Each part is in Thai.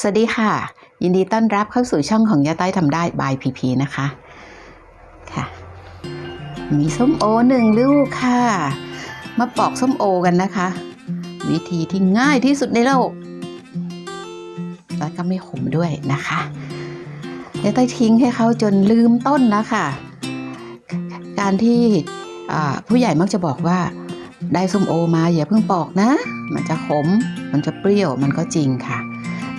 สวัสดีค่ะ ยินดีต้อนรับเข้าสู่ช่องของยาต้อยทำได้บายพีพีนะคะค่ะ มีส้มโอหนึ่งลูกค่ะ มาปอกส้มโอกันนะคะ วิธีที่ง่ายที่สุดในโลก แล้วก็ไม่ขมด้วยนะคะยาต้อยทิ้งให้เขาจนลืมต้นแล้วค่ะ การที่ผู้ใหญ่มักจะบอกว่าได้ส้มโอมาอย่าเพิ่งปอกนะ มันจะขม มันจะเปรี้ยวมันก็จริงค่ะ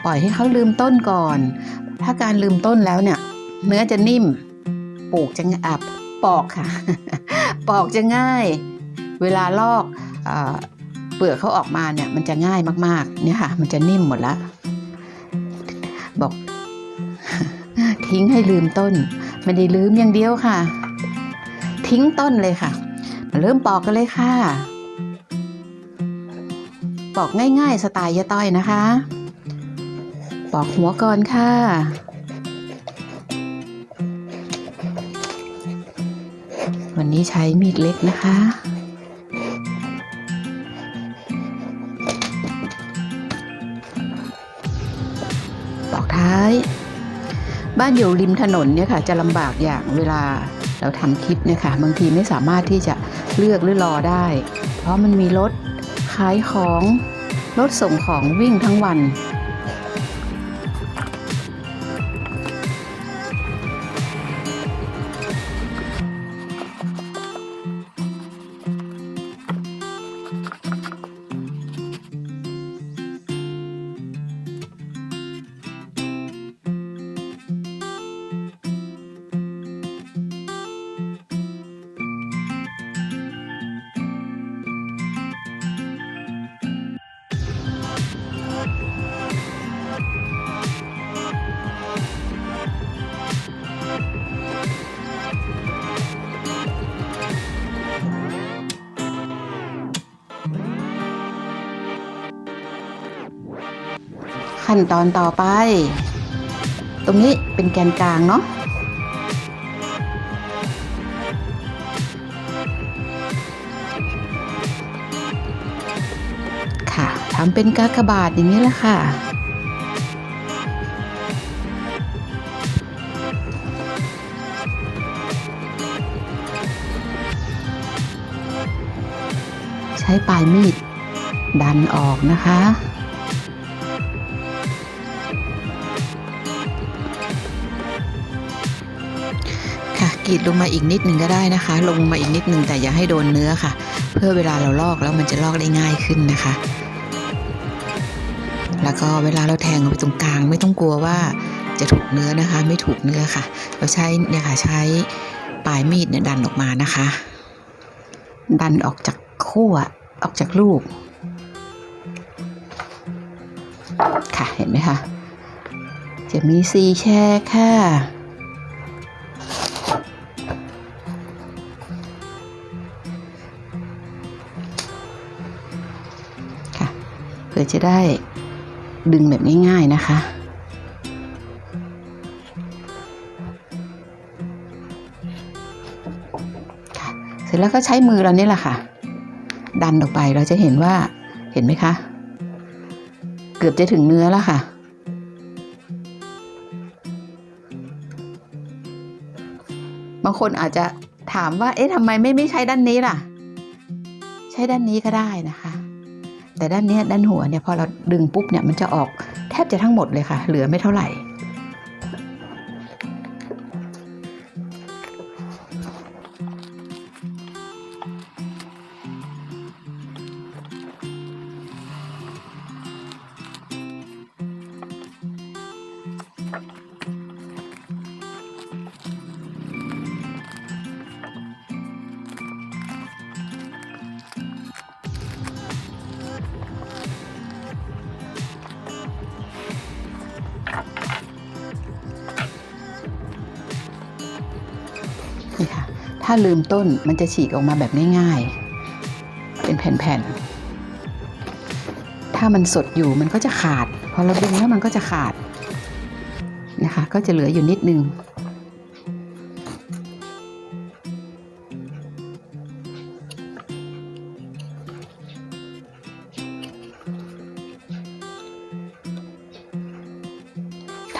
ปล่อยให้เขาลืมต้นก่อน ถ้าการลืมต้นแล้วเนี่ย เนื้อจะนิ่ม ปลูกจะอับปอกค่ะ ปอกจะง่าย เวลาลอกอเปลือกเขาออกมาเนี่ยมันจะง่ายมากๆ เนี่ยค่ะ มันจะนิ่มหมดละ บอก ทิ้งให้ลืมต้น ไม่ได้ลืมอย่างเดียวค่ะ ทิ้งต้นเลยค่ะ มาเริ่มปอกกันเลยค่ะ ปอกง่ายๆ สไตล์ยะต้อยนะคะ ปอกหัวก่อนค่ะ วันนี้ใช้มีดเล็กนะคะปอกท้าย บ้านอยู่ริมถนนเนี่ยค่ะ จะลำบากอย่างเวลาเราทำคลิปเนี่ยค่ะ บางทีไม่สามารถที่จะเลือกหรือรอได้ เพราะมันมีรถขายของรถส่งของวิ่งทั้งวัน ขั้นตอนต่อไป ตรงนี้เป็นแกนกลางเนาะค่ะทำเป็นกากบาทอย่างนี้แหละค่ะใช้ปลายมีดดันออกนะคะ กรีดลงมาอีกนิดหนึ่งก็ได้นะคะ ลงมาอีกนิดหนึ่งแต่อย่าให้โดนเนื้อค่ะ เพื่อเวลาเราลอกแล้วมันจะลอกได้ง่ายขึ้นนะคะ แล้วก็เวลาเราแทงลงไปตรงกลาง ไม่ต้องกลัวว่าจะถูกเนื้อนะคะ ไม่ถูกเนื้อค่ะ เราใช้เนี่ยค่ะใช้ปลายมีดเนี่ยดันออกมานะคะ ดันออกจากขั้วออกจากลูกค่ะเห็นไหมคะจะมีสีแช่ค่ะ พื่อจะได้ดึงแบบง่ายๆนะคะค่ะเสร็จแล้วก็ใช้มือเรานี่แหละค่ะ ดันออกไปเราจะเห็นว่าเห็นไหมคะ เกือบจะถึงเนื้อแล้วค่ะบางคนอาจจะถามว่า เอ๊ะทำไมไม่ไม่ใช้ด้านนี้ล่ะ ใช้ด้านนี้ก็ได้นะคะ แต่ด้านนี้ด้านหัวเนี่ยพอเราดึงปุ๊บเนี่ยมันจะออกแทบจะทั้งหมดเลยค่ะ เหลือไม่เท่าไหร่ นี่ค่ะ ถ้าลืมต้นมันจะฉีกออกมาแบบง่ายๆ เป็นแผ่นๆ ถ้ามันสดอยู่มันก็จะขาด พอเราดึงแล้วมันก็จะขาดนะคะ ก็จะเหลืออยู่นิดนึง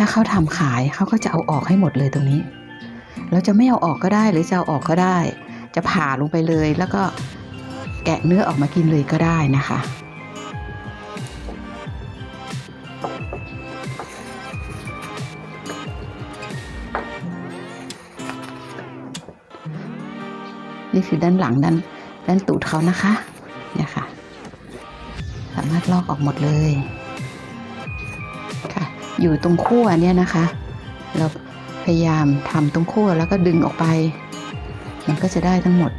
ถ้าเขาทำขายเขาก็จะเอาออกให้หมดเลยตรงนี้ เราจะไม่เอาออกก็ได้หรือจะเอาออกก็ได้ จะผ่าลงไปเลยแล้วก็แกะเนื้อออกมากินเลยก็ได้นะคะ นี่คือด้านหลังด้านด้านตูดเขานะคะเนี่ยค่ะ สามารถลอกออกหมดเลยค่ะ อยู่ตรงขั้วเนี่ยนะคะ เรา พยายามทำตรงขั้วแล้วก็ดึงออกไป มันก็จะได้ทั้งหมด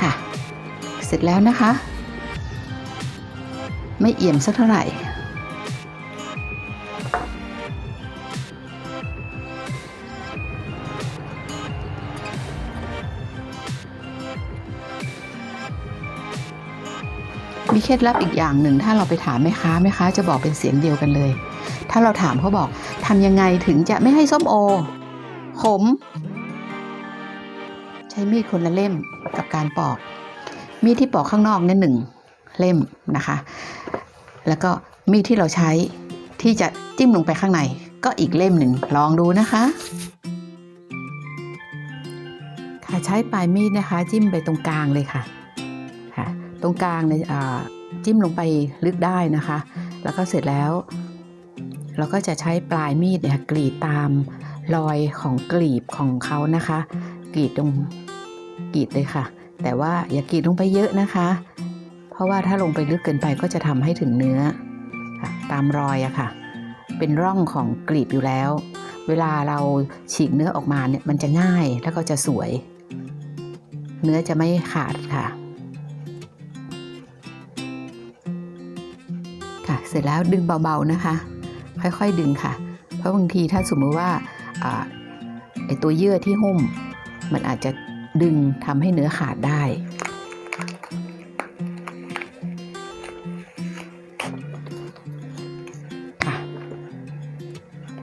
ค่ะ เสร็จแล้วนะคะ ไม่เอี่ยมสักเท่าไหร่ มีเคล็ดลับอีกอย่างหนึ่ง ถ้าเราไปถามแม่ค้าแม่ค้าจะบอกเป็นเสียงเดียวกันเลย ถ้าเราถามเขาบอกทำยังไงถึงจะไม่ให้ส้มโอ ขม ใช้มีดคนละเล่มกับการปอก มีดที่ปอกข้างนอกเนี่ยหนึ่งเล่มนะคะ แล้วก็มีดที่เราใช้ที่จะจิ้มลงไปข้างใน ก็อีกเล่มหนึ่งลองดูนะคะค่ะใช้ปลายมีดนะคะ จิ้มไปตรงกลางเลยค่ะค่ะ ตรงกลางเนี่ยจิ้มลงไปลึกได้นะคะ แล้วก็เสร็จแล้ว เราก็จะใช้ปลายมีดเนี่ยกรีดตามรอยของกลีบของเขานะคะ กรีดตรงกรีดเลยค่ะ แต่ว่าอย่ากรีดลงไปเยอะนะคะ เพราะว่าถ้าลงไปลึกเกินไปก็จะทำให้ถึงเนื้อตามรอยอะค่ะ เป็นร่องของกลีบอยู่แล้ว เวลาเราฉีกเนื้อออกมาเนี่ยมันจะง่ายแล้วก็จะสวย เนื้อจะไม่ขาดค่ะ เสร็จแล้วดึงเบาๆนะคะ ค่อยๆดึงค่ะ เพราะบางทีถ้าสมมติว่าไอตัวเยื่อที่หุ้ม มันอาจจะดึงทำให้เนื้อขาดได้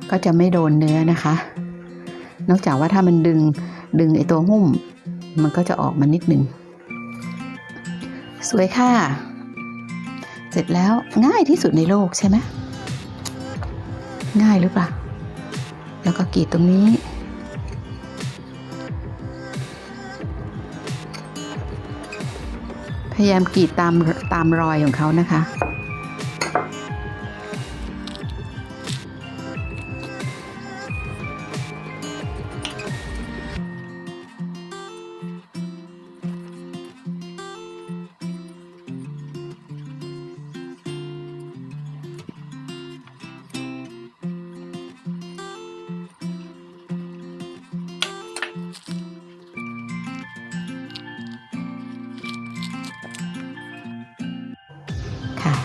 ก็จะไม่โดนเนื้อนะคะ นอกจากว่าถ้ามันดึงดึงไอตัวหุ้ม มันก็จะออกมานิดหนึ่งสวยค่ะ เสร็จแล้วง่ายที่สุดในโลกใช่ไหมง่ายหรือเปล่า แล้วก็กรีดตรงนี้ พยายามกรีดตามตามรอยของเขานะคะ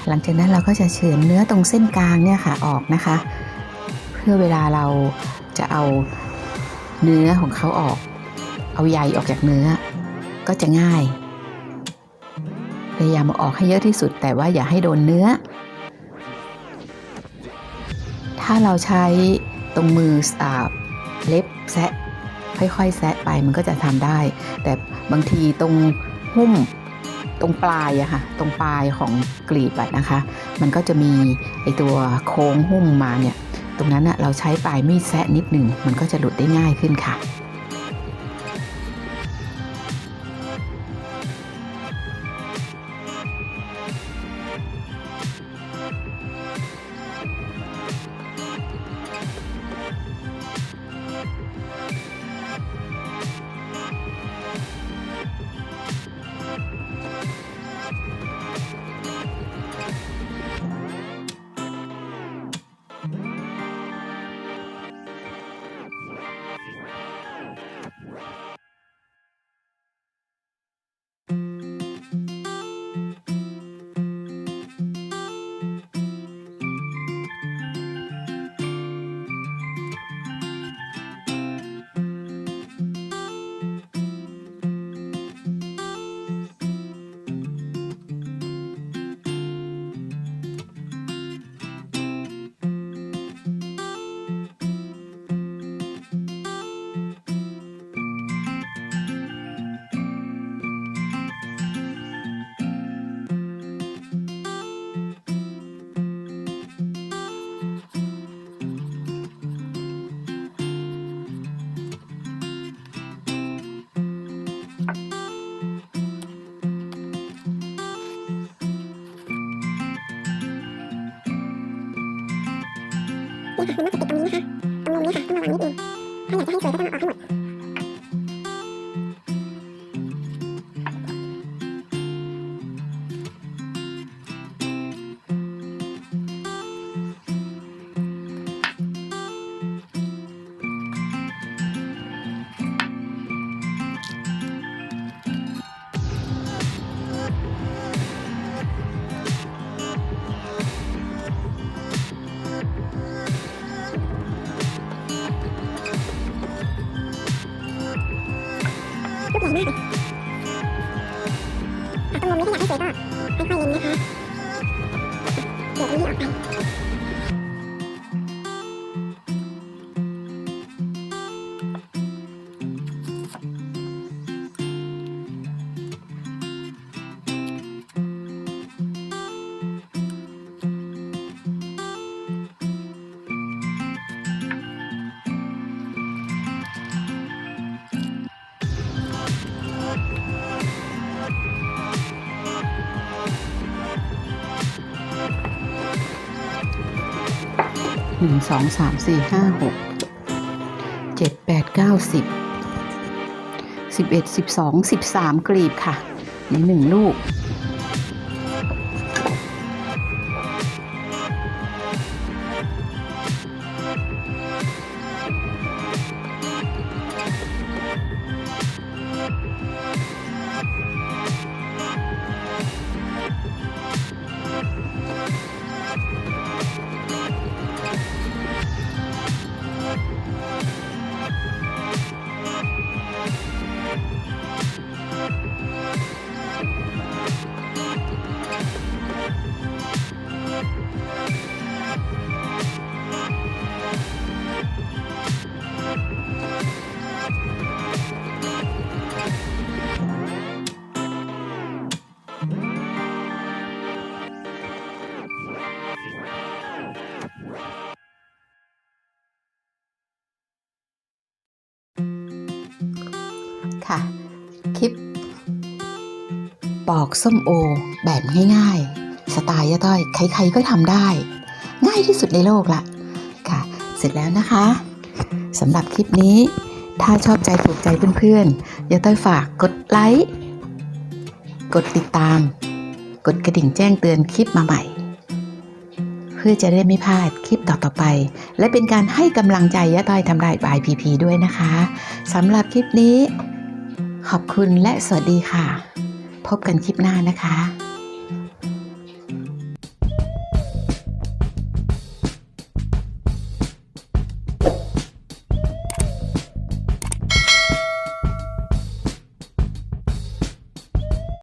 หลังจากนั้นเราก็จะเฉือนเนื้อตรงเส้นกลางเนี่ยค่ะออกนะคะ เพื่อเวลาเราจะเอาเนื้อของเขาออก เอาใยออกจากเนื้อ ก็จะง่าย พยายามเอาออกให้เยอะที่สุด แต่ว่าอย่าให้โดนเนื้อ ถ้าเราใช้ตรงมือเล็บแซะค่อยๆ แซะไปมันก็จะทำได้ แต่บางทีตรงหุ้มตรงปลายอะค่ะ ตรงปลายของ กลีบอะนะคะ มันก็จะมีไอตัวโค้งหุ้มมาเนี่ย ตรงนั้นอะเราใช้ปลายมีดแซะนิดหนึ่งมันก็จะหลุดได้ง่ายขึ้นค่ะ sebenarnya sakit ha. หญ่มากเลยตรงมุมนี้ถ้าอยากให้สวยก็ค่อยๆเล็งนะคะ เดี๋ยวตรงนี้ออกไป หนึ่งสองสามสี่ห้าหกเจ็ดแปดเก้าสิบสิบเอ็ดสิบสองสิบสามกลีบค่ะ ในหนึ่งลูก ปอกส้มโอ แบบง่ายๆ สไตล์ย่าต้อย ใครๆก็ทำได้ ง่ายที่สุดในโลกละค่ะ เสร็จแล้วนะคะสำหรับคลิปนี้ ถ้าชอบใจถูกใจเพื่อนๆย่าต้อยฝากกดไลค์กดติดตาม กดกระดิ่งแจ้งเตือนคลิปมาใหม่ เพื่อจะได้ไม่พลาดคลิปต่อๆไป และเป็นการให้กำลังใจย่าต้อยทำได้บายพีพีด้วยนะคะสำหรับคลิปนี้ ขอบคุณและสวัสดีค่ะ พบกันคลิปหน้านะคะ